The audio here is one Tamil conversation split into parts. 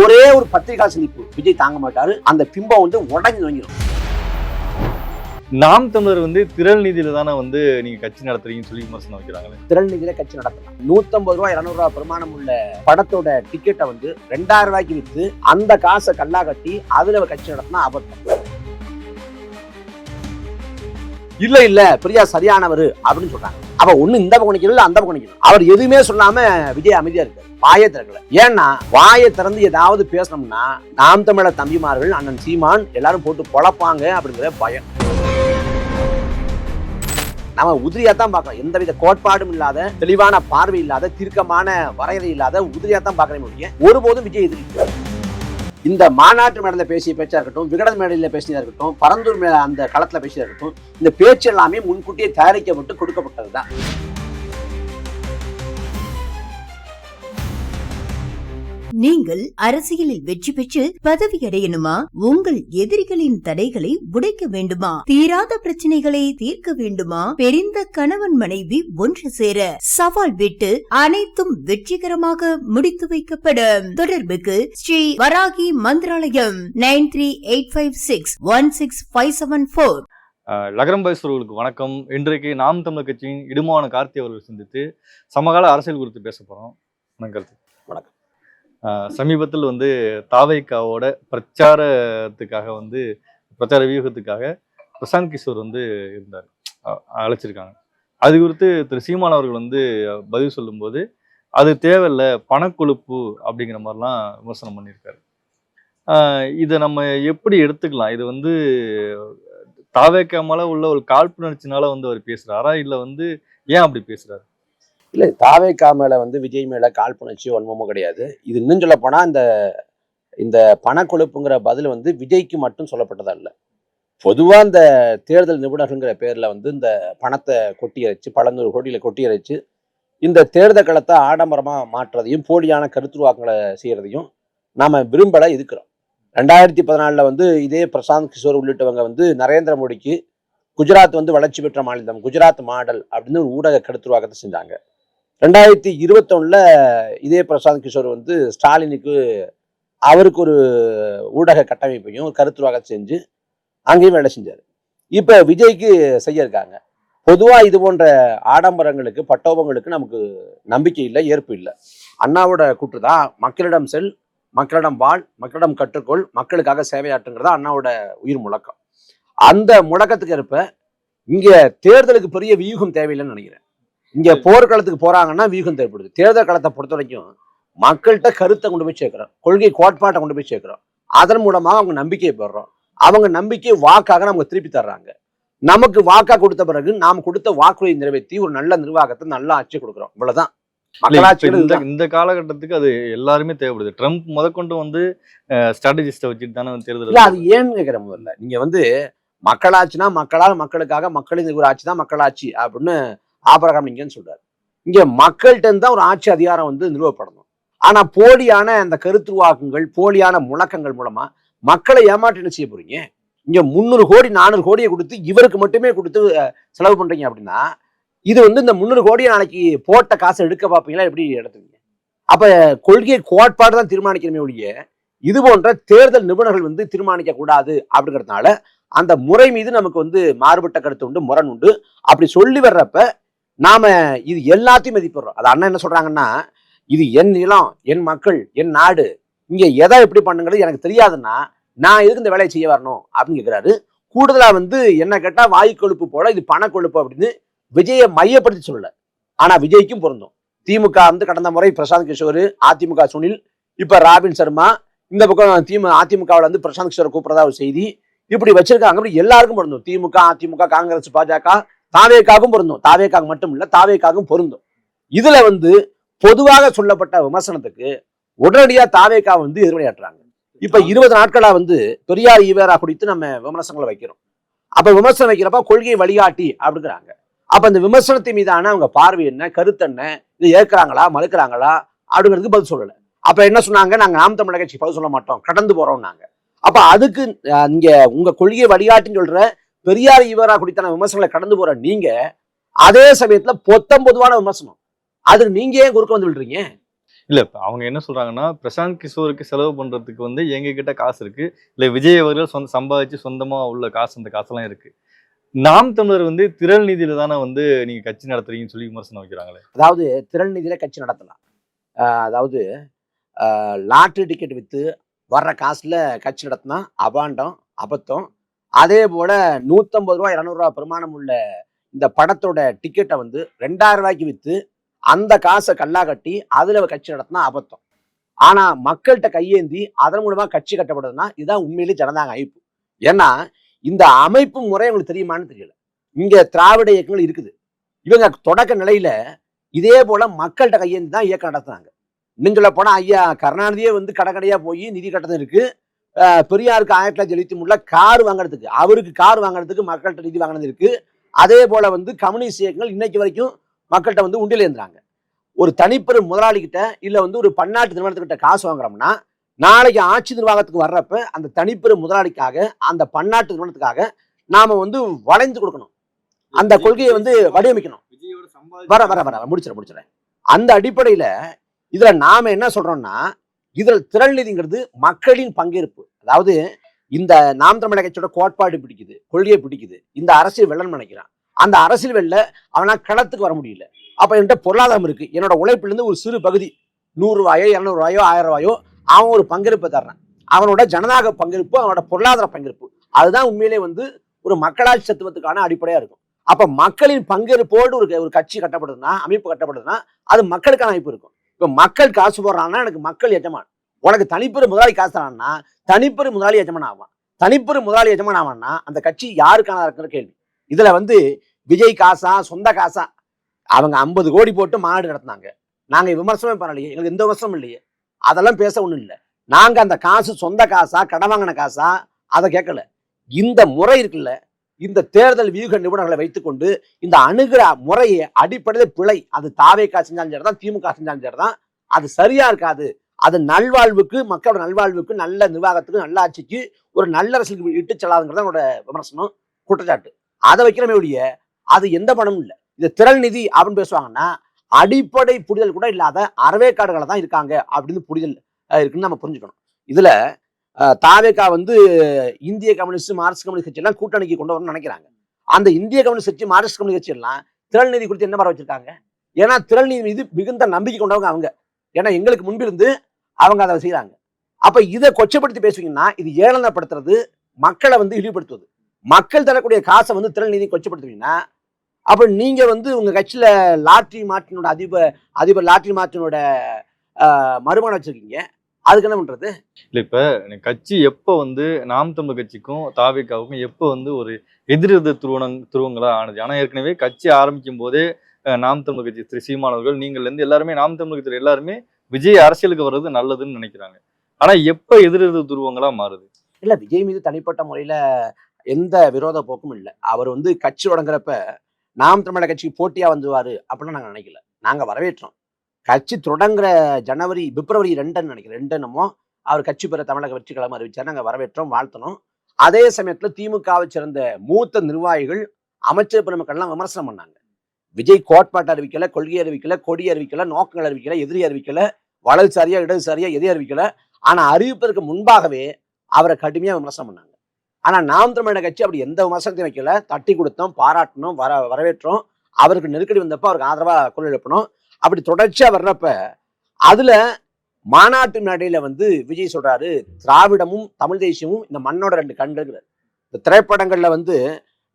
ஒரே ஒரு பத்திரிகா சந்திப்பு. விஜய் தாங்க மாட்டாரு. அந்த பிம்பம் வந்து உடஞ்சு நோங்கிடும் நாம் தமிழர் வந்து திரள் நிதியில தானே வந்து நீங்க கட்சி நடத்துறீங்கன்னு சொல்லி விமர்சனம் வைக்கிறாங்களே? திரள் நிதியில கட்சி நடத்தலாம். நூத்தம்பது ரூபாய் இருநூறு ரூபாய் பிரமாணம் உள்ள படத்தோட டிக்கெட்டை வந்து ரெண்டாயிரம் ரூபாய்க்கு வித்து அந்த காசை கல்லா கட்டி அதுல கட்சி நடத்தினா அபத்தம். இல்ல இல்ல பிரியா சரியானவர் அப்படின்னு சொல்றாங்க. அப்ப ஒண்ணு இந்த பக்கம் நிக்கணும் இல்ல அந்த பக்கம் நிக்கணும். அவர் எதுவுமே சொல்லாம விஜய் அமைதியா இருக்கு வாயை திறக்கல. ஏன்னா வாயை திறந்து ஏதாவது பேசணும்னா நாம் தமிழர் தம்பிமார்கள் அண்ணன் சீமான் எல்லாரும் போட்டு பொழப்பாங்க அப்படிங்கிற பயம். நம்ம உதிரியா தான் பார்க்கணும். எந்தவித கோட்பாடும் இல்லாத தெளிவான பார்வை இல்லாத தீர்க்கமான வரையறை இல்லாத உதிரியா தான் முடியும் ஒழிய ஒருபோதும் விஜய் எதிரி இந்த மாநாட்டு மேடையில் பேசிய பேச்சா இருக்கட்டும் விகடன் மேடையில் பேசியதா இருக்கட்டும் பரந்தூர் மேல அந்த களத்தில் பேசியதா இருக்கட்டும் இந்த பேச்சு எல்லாமே முன்கூட்டியே தயாரிக்கப்பட்டு கொடுக்கப்பட்டது தான் நீங்கள் அரசியலில் வெற்றி பெற்று பதவி அடையணுமா உங்கள் எதிரிகளின் தடைகளை உடைக்க வேண்டுமா? தீராத பிரச்சனைகளை தீர்க்க வேண்டுமா? பெரிந்த கணவன் மனைவி ஒன்று சேர சவால் விட்டு அனைத்தும் வெற்றிகரமாக முடித்து வைக்கப்படும் தொடர்புக்கு Shri Varahi Mantralayam nine three eight five six one six five seven four. லகரம் வணக்கம். இன்றைக்கு நாம் தமிழர் கட்சியின் இடுமான கார்த்தி அவர்கள் சந்தித்து சமகால அரசியல் குறித்து பேச போறோம். வணக்கம். வணக்கம். சமீபத்தில் வந்து தாவைக்காவோட பிரச்சாரத்துக்காக வந்து பிரச்சார வியூகத்துக்காக பிரசாந்த் கிஷோர் வந்து இருந்தார். அழைச்சிருக்காங்க. அது குறித்து திரு சீமான் அவர்கள் வந்து பதில் சொல்லும்போது அது தேவையில்ல பணக்கொழுப்பு அப்படிங்கிற மாதிரிலாம் விமர்சனம் பண்ணியிருக்காரு. இதை நம்ம எப்படி எடுத்துக்கலாம்? இது வந்து தாவேக்காமல உள்ள ஒரு காழ்ப்புணர்ச்சினால வந்து அவர் பேசுகிறாரா இல்லை வந்து ஏன் அப்படி பேசுகிறாரு இல்லை தாவேக்கா மேலே வந்து விஜய் மேலே காழ்ப்புணர்ச்சி வன்மமும் கிடையாது. இது இன்னும் சொல்ல போனா இந்த இந்த பணக்கொழுப்புங்கிற பதில் வந்து விஜய்க்கு மட்டும் சொல்லப்பட்டதா இல்லை பொதுவாக இந்த தேர்தல் நிபுணர்ங்கிற பேரில் வந்து இந்த பணத்தை கொட்டி அரைச்சு பல நூறு கொட்டி அரைச்சு இந்த தேர்தல் களத்தை ஆடம்பரமாக மாற்றுறதையும் போலியான கருத்துருவாக்கங்களை செய்கிறதையும் நாம் விரும்பல இருக்கிறோம். ரெண்டாயிரத்தி பதினாலில் வந்து இதே பிரசாந்த் கிஷோர் உள்ளிட்டவங்க வந்து நரேந்திர மோடிக்கு குஜராத் வந்து வளர்ச்சி பெற்ற மாநிலம் குஜராத் மாடல் அப்படின்னு ஒரு ஊடக கருத்துருவாக்கத்தை செஞ்சாங்க. ரெண்டாயிரத்தி இருபத்தொன்னில் இதே பிரசாந்த் கிஷோர் வந்து ஸ்டாலினுக்கு அவருக்கு ஒரு ஊடக கட்டமைப்பையும் கருத்துருவாக செஞ்சு அங்கேயும் வேலை செஞ்சார். இப்போ விஜய்க்கு செய்ய இருக்காங்க. பொதுவாக இது போன்ற ஆடம்பரங்களுக்கு பட்டோபங்களுக்கு நமக்கு நம்பிக்கை இல்லை ஏற்பு இல்லை. அண்ணாவோட கூற்று தான் மக்களிடம் செல் மக்களிடம் வாழ் மக்களிடம் கற்றுக்கொள் மக்களுக்காக சேவையாற்றுங்கிறதா அண்ணாவோட உயிர் முழக்கம். அந்த முழக்கத்துக்கு ஏற்ப இங்கே தேர்தலுக்கு பெரிய வியூகம் தேவையில்லைன்னு நினைக்கிறேன். இங்க போர்க்களத்துக்கு போறாங்கன்னா வியூகம் தேவைப்படுது. தேர்தல் களத்தை பொறுத்த வரைக்கும் மக்கள்கிட்ட கருத்தை கொண்டு போய் சேர்க்கிறோம். கொள்கை கோட்பாட்டை கொண்டு போய் சேர்க்கிறோம். அதன் மூலமாக அவங்க நம்பிக்கையை பெறுறோம். அவங்க நம்பிக்கையை வாக்காக நமக்கு திருப்பி தர்றாங்க. நமக்கு வாக்கா கொடுத்த பிறகு நாம் கொடுத்த வாக்குறுதியை நிறைவேற்றி ஒரு நல்ல நிர்வாகத்தை நல்ல ஆட்சி கொடுக்குறோம். இவ்வளவுதான். இந்த காலகட்டத்துக்கு அது எல்லாருமே தேவைப்படுது. ட்ரம்ப் முதற்கொண்டு வந்து ஸ்ட்ராட்டஜிஸ்ட வச்சுட்டு தானே தேர்தல் அது ஏன்னு கேட்கிற முதல்ல. நீங்க வந்து மக்களாட்சினா மக்களால் மக்களுக்காக மக்களின் ஒரு ஆட்சி தான் மக்களாட்சி அப்படின்னு ஆபரகாம் லிங்கன் சொல்றாரு. இங்க மக்கள்கிட்ட தான் ஒரு ஆட்சி அதிகாரம் வந்து நிறுவப்படணும். ஆனா போலியான அந்த கருத்துருவாக்கங்கள் போலியான முழக்கங்கள் மூலமா மக்களை ஏமாற்றி என்ன செய்ய போறீங்க? இங்க முந்நூறு கோடி நானூறு கோடியை கொடுத்து இவருக்கு மட்டுமே கொடுத்து செலவு பண்றீங்க அப்படின்னா இது வந்து இந்த முந்நூறு கோடியை நாளைக்கு போட்ட காசை எடுக்க பார்ப்பீங்களா? எப்படி எடுத்துவீங்க அப்ப கொள்கை கோட்பாடு தான் தீர்மானிக்கணுமே ஒழிய இது போன்ற தேர்தல் நிபுணர்கள் வந்து தீர்மானிக்க கூடாது அப்படிங்கிறதுனால அந்த முறை மீது நமக்கு வந்து மாறுபட்ட கருத்து உண்டு முரண் உண்டு. அப்படி சொல்லி வர்றப்ப நாம இது எல்லாத்தையும் மதிப்பிடுறோம். அது அண்ணன் என்ன சொல்றாங்கன்னா இது என் நிலம் என் மக்கள் என் நாடு இங்க எதை எப்படி பண்ணுங்கிறது எனக்கு தெரியாதுன்னா நான் எதுக்கு இந்த வேலையை செய்ய வரணும் அப்படின்னு கேட்கிறாரு கூடுதலா வந்து என்ன கேட்டா வாயு கொழுப்பு போல இது பண கொழுப்பு அப்படின்னு விஜயை மையப்படுத்தி சொல்லல. ஆனா விஜய்க்கும் பொருந்தும். திமுக வந்து கடந்த முறை பிரசாந்த் கிஷோர் அதிமுக சுனில் இப்ப ராபின் சர்மா இந்த பக்கம் திமு அதிமுகவில் வந்து பிரசாந்த் கிஷோரை கூப்பிடுறதா ஒரு செய்தி. இப்படி வச்சிருக்காங்க அப்படி எல்லாருக்கும் பொருந்தும். திமுக அதிமுக காங்கிரஸ் பாஜக தாவேக்காகவும் பொருந்தும். தாவேக்காக மட்டும் இல்ல தாவேக்காகவும் பொருந்தும். இதுல வந்து பொதுவாக சொல்லப்பட்ட விமர்சனத்துக்கு உடனடியா தாவேக்கா வந்து எதிர்வினையாற்றுறாங்க. இப்ப இருபது நாட்களா வந்து பெரியார் ஈவேரா குறித்து நம்ம விமர்சனங்களை வைக்கிறோம். அப்ப விமர்சனம் வைக்கிறப்ப கொள்கை வழிகாட்டி அப்படிங்கிறாங்க. அப்ப இந்த விமர்சனத்தின் மீதான அவங்க பார்வை என்ன கருத்து என்ன இதை ஏற்கிறாங்களா மறுக்கிறாங்களா அப்படிங்கிறதுக்கு பதில் சொல்லல. அப்ப என்ன சொன்னாங்க நாங்க நாம் தமிழக கட்சி பதில் சொல்ல மாட்டோம் கடந்து போறோம் நாங்க அப்ப அதுக்கு இங்க உங்க கொள்கையை வழிகாட்டின்னு சொல்ற பெரியார் ஈவரா குறித்தான விமர்சனங்களை கடந்து போற நீங்க அதே சமயத்துல பொத்தம் பொதுவான விமர்சனம். அதுக்கு நீங்க ஏன் குறுக்க வந்து விடுறீங்க இல்ல அவங்க என்ன சொல்றாங்கன்னா பிரசாந்த் கிஷோருக்கு செலவு பண்றதுக்கு வந்து எங்க கிட்ட காசு இருக்கு. இல்ல விஜய் அவர்கள் சொந்த சம்பாதிச்சு சொந்தமா உள்ள காசு அந்த காசெல்லாம் இருக்கு. நாம் தமிழர் வந்து திரள் நிதியில தானே வந்து நீங்க கட்சி நடத்துறீங்கன்னு சொல்லி விமர்சனம் வைக்கிறாங்களே. அதாவது திரள் நிதியில கட்சி நடத்தலாம். அதாவது லாட்ரி டிக்கெட் வித்து வர்ற காசுல கட்சி நடத்தினா அபாண்டம் அபத்தம் அதே போல நூத்தம்பது ரூபா இரநூறுவா பிரமாணம் உள்ள இந்த படத்தோட டிக்கெட்டை வந்து ரெண்டாயிரம் ரூபாய்க்கு வித்து அந்த காசை கல்லா கட்டி அதுல கட்சி நடத்தினா அபத்தம். ஆனா மக்கள்கிட்ட கையேந்தி அதன் மூலமா கட்சி கட்டப்படுதுன்னா இதுதான் உண்மையிலேயே ஜனதாங்க அமைப்பு. ஏன்னா இந்த அமைப்பு முறை உங்களுக்கு தெரியுமான்னு தெரியல. இங்க திராவிட இயக்கங்கள் இருக்குது. இவங்க தொடக்க நிலையில இதே போல மக்கள்கிட்ட கையேந்தி தான் இயக்கம் நடத்துனாங்க இன்னும் சொல்ல போனா ஐயா கருணாநிதியே வந்து கடைக்கடையா போய் நிதி கட்டணம் இருக்கு. பெரியாருக்கு ஆயிரத்தி தொள்ளாயிரத்தி எழுபத்தி மூணுல கார் வாங்குறதுக்கு அவருக்கு கார் வாங்குறதுக்கு மக்கள்கிட்ட நிதி வாங்கினது இருக்கு. அதே போல வந்து கம்யூனிஸ்ட் இயக்கங்கள் இன்னைக்கு வரைக்கும் மக்கள்கிட்ட வந்து உண்டியல் ஏந்துறாங்க. ஒரு தனிப்பெரும் முதலாளி கிட்ட இல்ல வந்து ஒரு பன்னாட்டு நிறுவனத்துக்கிட்ட காசு வாங்குறோம்னா நாளைக்கு ஆட்சி நிர்வாகத்துக்கு வர்றப்ப அந்த தனிப்பெரும் முதலாளிக்காக அந்த பன்னாட்டு நிறுவனத்துக்காக நாம வந்து வளைந்து கொடுக்கணும். அந்த கொள்கையை வந்து வடிவமைக்கணும். வர வர வர முடிச்சிடறேன் முடிச்சிடறேன் அந்த அடிப்படையில இதுல நாம என்ன சொல்றோம்னா இதில் திரள்நிதிங்கிறது மக்களின் பங்கேற்பு. அதாவது இந்த நாம் தமிழக கட்சியோட கோட்பாடு பிடிக்குது கொள்கையை பிடிக்குது. இந்த அரசியல் வெள்ளம் நினைக்கிறான். அந்த அரசியல் வெள்ள அவனா களத்துக்கு வர முடியல. அப்ப என்கிட்ட பொருளாதாரம் இருக்கு. என்னோட உழைப்புலேருந்து ஒரு சிறு பகுதி நூறுரூவாயோ இரநூறுவாயோ இருநூறு ரூபாயோ ஆயிரம் ரூபாயோ அவன் ஒரு பங்கெடுப்பை தர்றான். அவனோட ஜனநாயக பங்கெடுப்பு அவனோட பொருளாதார பங்கெடுப்பு அதுதான் உண்மையிலே வந்து ஒரு மக்களாட்சி தத்துவத்துக்கான அடிப்படையா இருக்கும். அப்ப மக்களின் பங்கெடுப்போடு ஒரு ஒரு கட்சி கட்டப்படுதுன்னா அமைப்பு கட்டப்படுதுன்னா அது மக்களுக்கான அமைப்பு இருக்கும். இப்போ மக்கள் காசு போடுறான்னா எனக்கு மக்கள் எஜமான். உனக்கு தனிப்பெரும் முதலாளி காசு தரான்னா தனிப்பெரும் முதலாளி எஜமான் ஆவான். தனிப்பெரும் முதலாளி எஜமான் ஆவான்னா அந்த கட்சி யாருக்கான இருக்கிற கேள்வி. இதுல வந்து விஜய் காசா சொந்த காசா அவங்க ஐம்பது கோடி போட்டு மாநாடு நடத்தினாங்க. நாங்க விமர்சனமே பண்ணலையே. எங்களுக்கு எந்த விமர்சனம் இல்லையே. அதெல்லாம் பேச ஒன்றும் இல்லை. நாங்க அந்த காசு சொந்த காசா கடன் வாங்கின காசா அதை கேட்கல. இந்த முறை இருக்குல்ல இந்த தேர்தல் வியூக நிபுணர்களை வைத்துக்கொண்டு இந்த அணுகிற முறையை அடிப்படையில் பிழை. அது தாவேக்கா செஞ்சாலும் சரிதான் திமுக செஞ்சாலும் சரிதான். அது சரியா இருக்காது. அது நல்வாழ்வுக்கு மக்களோட நல்வாழ்வுக்கு நல்ல நிர்வாகத்துக்கு நல்ல ஆட்சிக்கு ஒரு நல்ல அரசுக்கு இட்டு செல்லாதுங்கிறது என்னோட விமர்சனம் குற்றச்சாட்டு. அதை வைக்கிறமே ஒழிய அது எந்த பணமும் இல்லை. இது திரள் நிதி அப்படின்னு பேசுவாங்கன்னா அடிப்படை புரிதல் கூட இல்லாத அறவேக்காடுகளை தான் இருக்காங்க அப்படின்னு புரிதல் இருக்குன்னு நம்ம புரிஞ்சுக்கணும். இதுல தாவேகா தாவேக்கா வந்து இந்திய கம்யூனிஸ்ட் மார்க்சிஸ்ட் கம்யூனிஸ்ட் கட்சியெல்லாம் கூட்டணிக்கு கொண்டு வரணும்னு நினைக்கிறாங்க. அந்த இந்திய கம்யூனிஸ்ட் கட்சி மார்க்சிஸ்ட் கம்யூனிஸ்ட் கட்சியெல்லாம் திரள் நிதி குறித்து என்ன மாதிரி வச்சிருக்காங்க? ஏன்னா திரள் நிதி மீது மிகுந்த நம்பிக்கை கொண்டவங்க அவங்க. ஏன்னா எங்களுக்கு முன்பிருந்து அவங்க அதை செய்கிறாங்க அப்போ இதை கொச்சப்படுத்தி பேசுவீங்கன்னா இது ஏளனப்படுத்துறது மக்களை வந்து இழிவுபடுத்துவது. மக்கள் தரக்கூடிய காசை வந்து திரள் நிதி கொச்சப்படுத்துவீங்கன்னா அப்போ நீங்கள் வந்து உங்கள் கட்சியில் லாட்ரி மார்ட்டினோட அதிபர் அதிபர் லாட்ரி மார்ட்டினோட மறுமணம் வச்சிருக்கீங்க. அதுக்கு என்ன பண்றது? இல்ல இப்ப கட்சி எப்ப வந்து நாம் தமிழர் கட்சிக்கும் தாவிக்காவுக்கும் எப்ப வந்து ஒரு எதிரெதிர் துருவனங் துருவங்களா ஆனது? ஆனா ஏற்கனவே கட்சி ஆரம்பிக்கும் போதே நாம் தமிழர் கட்சி திரு சீமானவர்கள் நீங்கள் இருந்து எல்லாருமே நாம் தமிழர் கட்சியில் எல்லாருமே விஜய் அரசியலுக்கு வர்றது நல்லதுன்னு நினைக்கிறாங்க. ஆனா எப்ப எதிரெதிர் துருவங்களா மாறுது? இல்ல விஜய் மீது தனிப்பட்ட முறையில எந்த விரோத போக்கும் இல்லை. அவர் வந்து கட்சி தொடங்குறப்ப நாம் தமிழக கட்சிக்கு போட்டியா வந்துருவாரு அப்படின்னு நாங்க நினைக்கல. நாங்க வரவேற்றோம். கட்சி தொடங்குற ஜனவரி பிப்ரவரி ரெண்டுன்னு நினைக்கிறேன். ரெண்டு அவர் கட்சி பெற தமிழக வெற்றி கழகம் அறிவிச்சார். நாங்கள் வரவேற்றோம் வாழ்த்தணும் அதே சமயத்தில் திமுகவை சேர்ந்த மூத்த நிர்வாகிகள் அமைச்சர் பெருமக்கள்லாம் விமர்சனம் பண்ணாங்க. விஜய் கோட்பாட்டை அறிவிக்கல கொள்கை அறிவிக்கல கொடி அறிவிக்கல நோக்கங்கள் அறிவிக்கல எதிரி அறிவிக்கல வலதுசாரியா இடதுசாரியா எதிரி அறிவிக்கல. ஆனா அறிவிப்பதற்கு முன்பாகவே அவரை கடுமையா விமர்சனம் பண்ணாங்க. ஆனா நாம் தமிழக கட்சி அப்படி எந்த விமர்சனத்தையும் வைக்கல. தட்டி கொடுத்தோம் பாராட்டணும் வர வரவேற்றோம். அவருக்கு நெருக்கடி வந்தப்போ அவருக்கு ஆதரவா குரல் எழுப்பணும் அப்படி தொடர்ச்சியா வர்றப்ப அதுல மாநாட்டு நடையில் வந்து விஜய் சொல்றாரு திராவிடமும் தமிழ் தேசியமும் இந்த மண்ணோட ரெண்டு கண்டுங்கிறார் இந்த திரைப்படங்கள்ல வந்து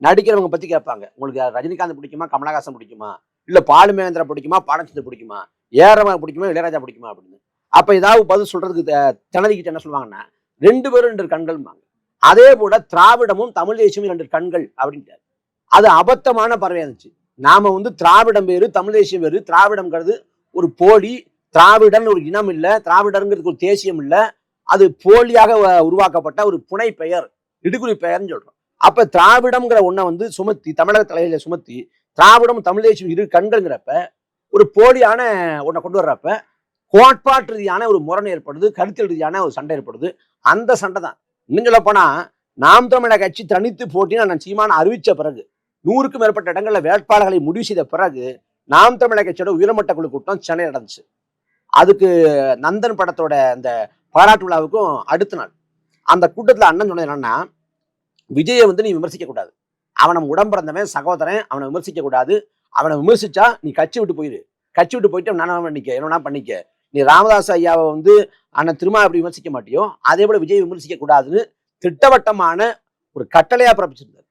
நடிக்கிறவங்க பத்தி கேட்பாங்க. உங்களுக்கு ரஜினிகாந்த் பிடிக்குமா கமலஹாசன் பிடிக்குமா இல்ல பாலுமேந்திரா பிடிக்குமா பாடச்சந்திர பிடிக்குமா ஏரமா பிடிக்குமா இளையராஜா பிடிக்குமா அப்படின்னு. அப்ப ஏதாவது பதில் சொல்றதுக்கு த- திணறிக்கிட்டு என்ன சொல்லுவாங்கன்னா ரெண்டு பேரும் ரெண்டு கண்கள்பாங்க அதே போல திராவிடமும் தமிழ் தேசியமும் ரெண்டு கண்கள் அப்படின்ட்டாரு. அது அபத்தமான பறவை இருந்துச்சு. நாம வந்து திராவிடம் வேறு தமிழ் தேசியம் வேறு. திராவிடம்ங்கிறது ஒரு போலி திராவிடன் ஒரு இனம் இல்லை திராவிடருங்கிறதுக்கு ஒரு தேசியம் இல்லை. அது போலியாக உருவாக்கப்பட்ட ஒரு புனை பெயர் இடுகுறி பெயர்னு சொல்றோம். அப்ப திராவிடம்ங்கிற ஒன்றை வந்து சுமத்தி தமிழக தலையில சுமத்தி திராவிடம் தமிழ் தேசியம் இரு கண்கள்ங்கிறப்ப ஒரு போலியான ஒன்றை கொண்டு வர்றப்ப கோட்பாட்டு ரீதியான ஒரு முரண் ஏற்படுது கருத்தியல் ரீதியான ஒரு சண்டை ஏற்படுது. அந்த சண்டை தான். இன்னும் சொல்ல போனா நாம் தமிழக கட்சி தனித்து போட்டின்னு நான் சீமான அறிவிச்ச பிறகு நூறுக்கும் மேற்பட்ட இடங்களில் வேட்பாளர்களை முடிவு செய்த பிறகு நாம் தமிழக கட்சியோட உயர்மட்ட குழு கூட்டம் சென்னை நடந்துச்சு. அதுக்கு நந்தன் படத்தோட அந்த பாராட்டு விழாவுக்கும் அடுத்த நாள். அந்த கூட்டத்தில் அண்ணன் சொன்னது என்னன்னா விஜயை வந்து நீ விமர்சிக்க கூடாது. அவனை உடம்பிறந்தவன் சகோதரன் அவனை விமர்சிக்க கூடாது. அவனை விமர்சிச்சா நீ கட்சி விட்டு போயிரு. கட்சி விட்டு போயிட்டு என்ன பண்ணிக்க என்ன பண்ணிக்க. நீ ராமதாஸ் ஐயாவை வந்து அண்ணன் திருமா அப்படி விமர்சிக்க மாட்டியோ அதே போல விஜய் விமர்சிக்க கூடாதுன்னு திட்டவட்டமான ஒரு கட்டளையா பிறப்பிச்சிருந்தார்.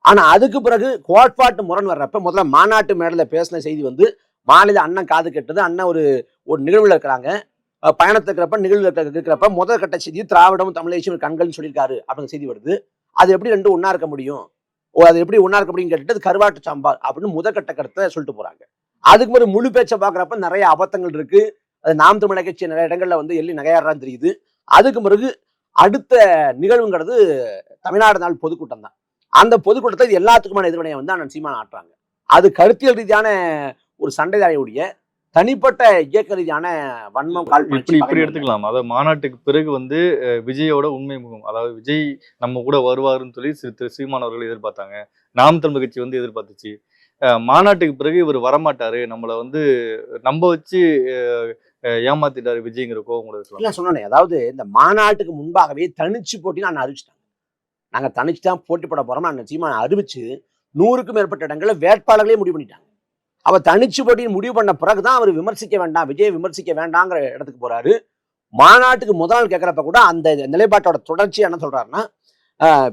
ஆனா அதுக்கு பிறகு கோட்பாட்டு முரண் வர்றப்ப முதல்ல மாநாட்டு மேடையில பேசின செய்தி வந்து மாநில அண்ணன் காது கெட்டது அண்ணன் ஒரு ஒரு நிகழ்வுல இருக்கிறாங்க. அஹ் நிகழ்வு இருக்கிறப்ப இருக்கிறப்ப முதல் கட்ட செய்தி திராவிடம் தமிழேசியும் கண்கள்னு சொல்லியிருக்காரு அப்படிங்கிற செய்தி வருது. அது எப்படி ரெண்டும் ஒண்ணா இருக்க முடியும்? ஓ அது எப்படி ஒண்ணா இருக்க முடியும் கேட்டுட்டு கருவாட்டு சாம்பார் அப்படின்னு முதற்கட்ட கருத்தை சொல்லிட்டு போறாங்க. அதுக்கு பிறகு முழு பேச்சை பார்க்குறப்ப நிறைய அபத்தங்கள் இருக்கு. அது நாம் தமிழக கட்சி நிறைய இடங்கள்ல வந்து எள்ளி நகையாடுறான்னு தெரியுது. அதுக்கு பிறகு அடுத்த நிகழ்வுங்கிறது தமிழ்நாடு நாள் பொதுக்கூட்டம் தான். அந்த பொதுக்கூட்டத்தை இது எல்லாத்துக்குமான எதிர்வினையை வந்து அண்ணன் சீமான் ஆட்டுறாங்க. அது கருத்தியல் ரீதியான ஒரு சண்டைதாரையுடைய தனிப்பட்ட இயக்க ரீதியான வன்மம் கால் இப்படி இப்படி எடுத்துக்கலாம். அதாவது மாநாட்டுக்கு பிறகு வந்து விஜயோட உண்மை முகம் அதாவது விஜய் நம்ம கூட வருவாருன்னு சொல்லி திரு திரு சீமான் அவர்கள் எதிர்பார்த்தாங்க. நாம் தமிழ் கட்சி வந்து எதிர்பார்த்துச்சு. மாநாட்டுக்கு பிறகு இவர் வரமாட்டாரு. நம்மளை வந்து நம்ப வச்சு ஏமாத்திட்டாரு விஜய்ங்கிற கோவம் கூட சொன்னேன். அதாவது இந்த மாநாட்டுக்கு முன்பாகவே தனிச்சு போட்டி நான் அறிவிச்சிட்டாங்க. நாங்க தனிச்சு தான் போட்டி போட போறோம் நான் சீமான் அறிவிச்சு நூறுக்கும் மேற்பட்ட இடங்களில் வேட்பாளர்களே முடிவு பண்ணிட்டாங்க. அவர் தனிச்சு போட்டின்னு முடிவு பண்ண பிறகு தான் அவர் விமர்சிக்க வேண்டாம் விஜய் விமர்சிக்க வேண்டாங்கிற இடத்துக்கு போறாரு. மாநாட்டுக்கு முதல் நாள் கேட்கறப்ப கூட அந்த நிலைப்பாட்டோட தொடர்ச்சி என்ன சொல்றாருன்னா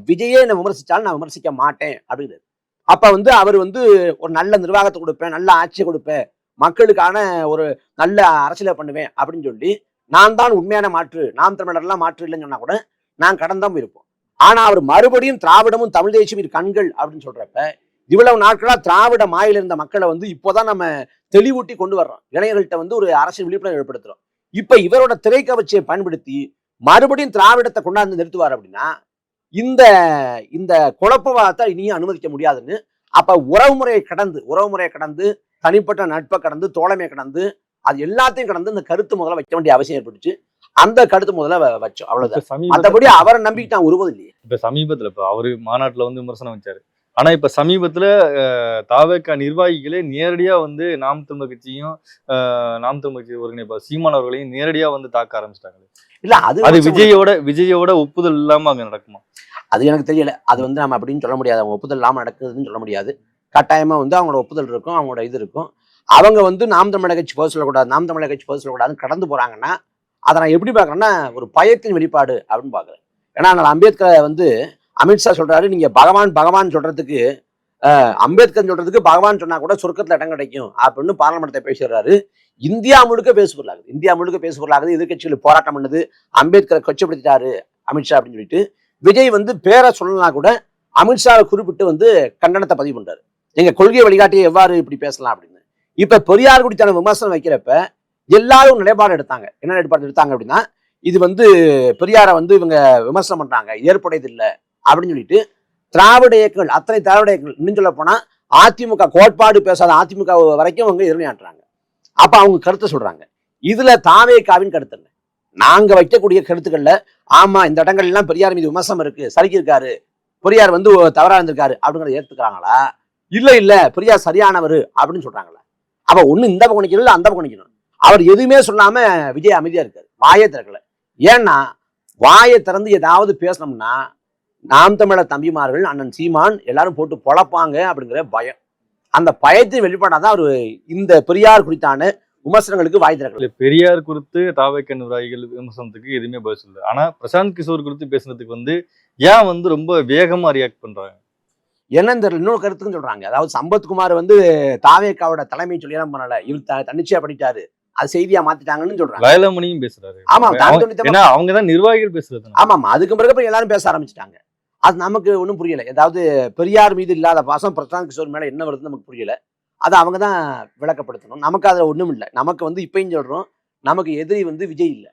விஜயே என்னை விமர்சித்தாலும் நான் விமர்சிக்க மாட்டேன் அப்படிங்கிறது அப்ப வந்து அவர் வந்து ஒரு நல்ல நிர்வாகத்தை கொடுப்பேன் நல்ல ஆட்சியை கொடுப்பேன் மக்களுக்கான ஒரு நல்ல அரசியலை பண்ணுவேன் அப்படின்னு சொல்லி நான் தான் உண்மையான மாற்று நாம் தமிழர்லாம் மாற்று இல்லைன்னு சொன்னா கூட நான் கடந்தான் போயிருப்போம். ஆனா அவர் மறுபடியும் திராவிடமும் தமிழ் தேசியம் இரு கண்கள் அப்படின்னு சொல்றப்ப இவ்வளவு நாட்களா திராவிட மாயில இருந்த மக்களை வந்து இப்போதான் நம்ம தெளிவூட்டி கொண்டு வர்றோம். இளைஞர்கள்ட்ட வந்து ஒரு அரசியல் விழிப்புணர்வு ஏற்படுத்துறோம். இப்ப இவரோட திரைக்கவர்ச்சியை பயன்படுத்தி மறுபடியும் திராவிடத்தை கொண்டாந்து நிறுத்துவார் அப்படின்னா இந்த இந்த குழப்பவாதத்தை இனியும் அனுமதிக்க முடியாதுன்னு அப்ப உறவுமுறையை கடந்து உறவுமுறையை கடந்து தனிப்பட்ட நட்பை கடந்து தோழமையை கடந்து அது எல்லாத்தையும் கடந்து இந்த கருத்து முதல்ல வைக்க வேண்டிய அவசியம் ஏற்பட்டுச்சு. அந்த கருத்து முதல்ல வச்சோம். அவ்வளவுதான். மற்றபடி அவரை நம்பிட்டு நான் உருவது இல்லையே. இப்ப சமீபத்துல இப்ப அவரு மாநாட்டுல வந்து விமர்சனம் வச்சாரு. ஆனா இப்ப சமீபத்துல தாவேக்கா நிர்வாகிகளே நேரடியா வந்து நாம் தமிழ் கட்சியும் நாம் தமிழ் கட்சி ஒருங்கிணைப்பாளர் சீமான் அவர்களையும் நேரடியா வந்து தாக்க ஆரம்பிச்சிட்டாங்க இல்ல அது அது விஜயோட விஜயோட ஒப்புதல் இல்லாம அங்க நடக்குமா? அது எனக்கு தெரியல. அது வந்து நம்ம அப்படின்னு சொல்ல முடியாது. அவங்க ஒப்புதல் இல்லாம நடக்குதுன்னு சொல்ல முடியாது. கட்டாயமா வந்து அவங்களோட ஒப்புதல் இருக்கும் அவங்களோட இது இருக்கும். அவங்க வந்து நாம் தமிழக கட்சி போக சொல்லக்கூடாது நாம் தமிழக கட்சி போக சொல்லக்கூடாதுன்னு கடந்து போறாங்கன்னா அதை நான் எப்படி பார்க்குறேன்னா ஒரு பயத்தின் வெளிப்பாடு அப்படின்னு பார்க்குறேன். ஏன்னா நான் அம்பேத்கரை வந்து அமித்ஷா சொல்கிறாரு நீங்கள் பகவான் பகவான் சொல்கிறதுக்கு அம்பேத்கர் சொல்கிறதுக்கு பகவான் சொன்னால் கூட சுருக்கத்தில் இடம் கிடைக்கும் அப்படின்னு பாராளுமன்றத்தை பேசுகிறாரு இந்தியா முழுக்க பேசுகிறாங்க இந்தியா முழுக்க பேசுகிறாங்க எதிர்கட்சிகள் போராட்டம் பண்ணுது. அம்பேத்கரை கொச்சப்படுத்திட்டாரு அமித்ஷா அப்படின்னு சொல்லிட்டு. விஜய் வந்து பேரை சொல்லலாம் கூட அமித்ஷாவை குறிப்பிட்டு வந்து கண்டனத்தை பதிவு பண்ணுறாரு எங்கள் கொள்கை வழிகாட்டியை எவ்வாறு இப்படி பேசலாம் அப்படின்னு. இப்போ பெரியார் குடித்தான விமர்சனம் வைக்கிறப்ப எல்லாரும் நிலைப்பாடு எடுத்தாங்க. என்ன நிலைப்பாடு எடுத்தாங்க அப்படின்னா இது வந்து பெரியாரை வந்து இவங்க விமர்சனம் பண்றாங்க. ஏற்புடையது இல்லை அப்படின்னு சொல்லிட்டு திராவிட இயக்கங்கள் அத்தனை திராவிட இயக்கங்கள் இன்னும் சொல்ல போனா அதிமுக கோட்பாடு பேசாத அதிமுக வரைக்கும் அவங்க எதிர்மையாட்டுறாங்க அப்ப அவங்க கருத்தை சொல்றாங்க. இதுல தாவேக்காவின் கருத்து என்ன? நாங்க வைக்கக்கூடிய கருத்துக்கள்ல ஆமா இந்த இடங்கள் எல்லாம் பெரியார் மீது விமர்சனம் இருக்கு சரிக்கு இருக்காரு பெரியார் வந்து தவறா இருந்திருக்காரு அப்படிங்கிறத ஏத்துக்கிறாங்களா? இல்ல இல்ல பெரியார் சரியானவர் அப்படின்னு சொல்றாங்களா? அப்ப ஒண்ணு இந்த பக்கம் நிக்கணும் இல்ல அந்த பக்கம் நிக்கணும் அவர் எதுவுமே சொல்லாம விஜய் அமைதியா இருக்காரு. வாயை திறக்கல. ஏன்னா வாயை திறந்து ஏதாவது பேசணும்னா நாம் தமிழர் தம்பிமார்கள் அண்ணன் சீமான் எல்லாரும் போட்டு பொழப்பாங்க அப்படிங்கிற பயம். அந்த பயத்தின் வெளிப்பாடாதான் அவர் இந்த பெரியார் குறித்தான விமர்சனங்களுக்கு வாய் திறக்கல. பெரியார் குறித்து தாவேக்க நிர்வாகிகள் விமர்சனத்துக்கு எதுவுமே பதில் சொல்லல. ஆனா பிரசாந்த் கிஷோர் குறித்து பேசுனதுக்கு வந்து ஏன் வந்து ரொம்ப வேகமா ரியாக்ட் பண்றாங்க? என்னன்னு தெரியல. இன்னொரு கருத்துக்கும் சொல்றாங்க. அதாவது சம்பத்குமார் வந்து தாவேக்காவோட தலைமை சொல்லி எல்லாம் பண்ணல. இவர் தன்னிச்சையா பண்ணிட்டாரு அது செய்தியா மாத்திட்டாங்கன்னு சொல்றாங்க. லயலமணியும் பேசுறாரு. ஆமா, ஏன்னா அவங்க தான் நிர்வாகிகள் பேசுறது ஆமா ஆமா. அதுக்கு பிறகு அப்புறம் எல்லாரும் பேச ஆரம்பிச்சிட்டாங்க. அது நமக்கு ஒன்றும் புரியல. ஏதாவது பெரியார் மீது இல்லாத பாசம் பிரசாந்த் கிஷோர் மேல என்ன வருதுன்னு நமக்கு புரியல. அதை அவங்க தான் விளக்கப்படுத்தணும். நமக்கு அதுல ஒண்ணும் இல்லை. நமக்கு வந்து இப்பயும் சொல்றோம் நமக்கு எதிரி வந்து விஜய் இல்லை.